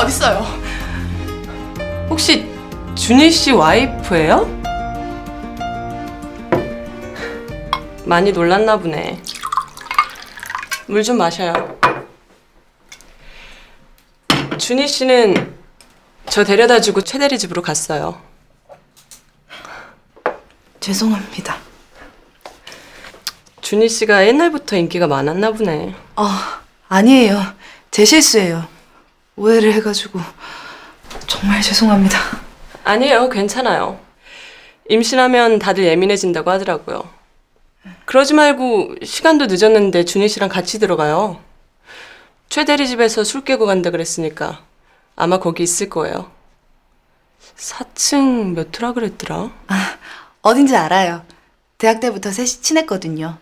어딨어요? 혹시 준희 씨 와이프예요? 많이 놀랐나 보네. 물 좀 마셔요. 준희 씨는 저 데려다 주고 최 대리 집으로 갔어요. 죄송합니다. 준희 씨가 옛날부터 인기가 많았나 보네. 아, 아니에요. 제 실수예요. 오해를 해가지고 정말 죄송합니다. 아니에요, 괜찮아요. 임신하면 다들 예민해진다고 하더라고요. 그러지 말고 시간도 늦었는데 준희 씨랑 같이 들어가요. 최 대리 집에서 술 깨고 간다 그랬으니까 아마 거기 있을 거예요. 4층 몇 호라 그랬더라? 어딘지 알아요. 대학 때부터 셋이 친했거든요.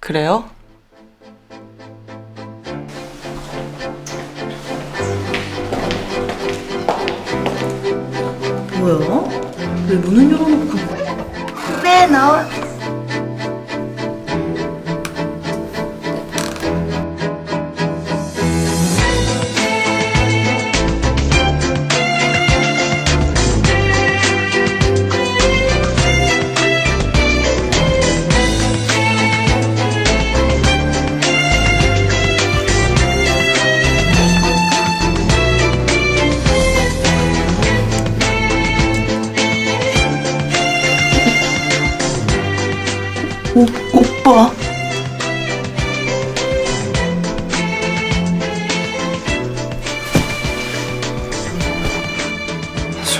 그래요? 왜 문을 열어놓고? 네, 나와.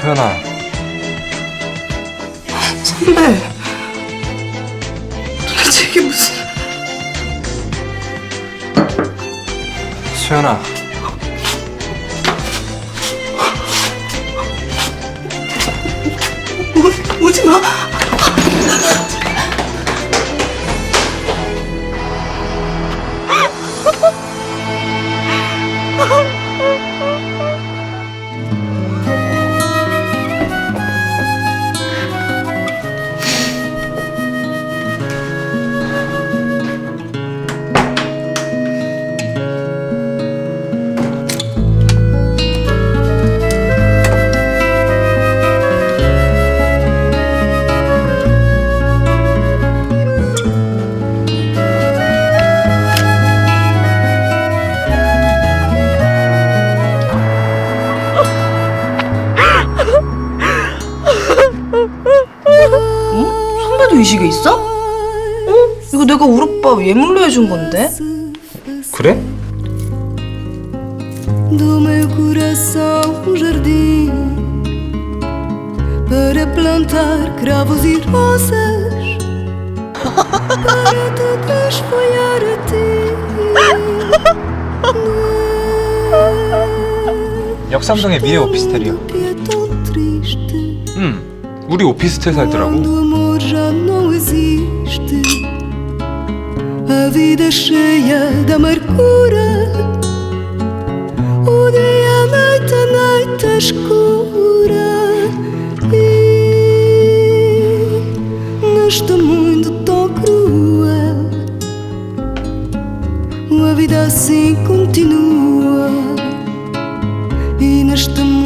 소연아, 선배. 도대체 이게 무슨... 소연아. 오, 오지 마. 선배도 이 시계 있어? 어? 이거 내가 우리 오빠 예물로 해준 건데? 그래? um e. 역삼동의 미래 오피스텔이야. 응. 우리 오피스텔 살더라고. Existe. A vida cheia de amargura. O dia, a noite, a noite escura. E neste mundo tão cruel, a vida assim continua. E neste mundo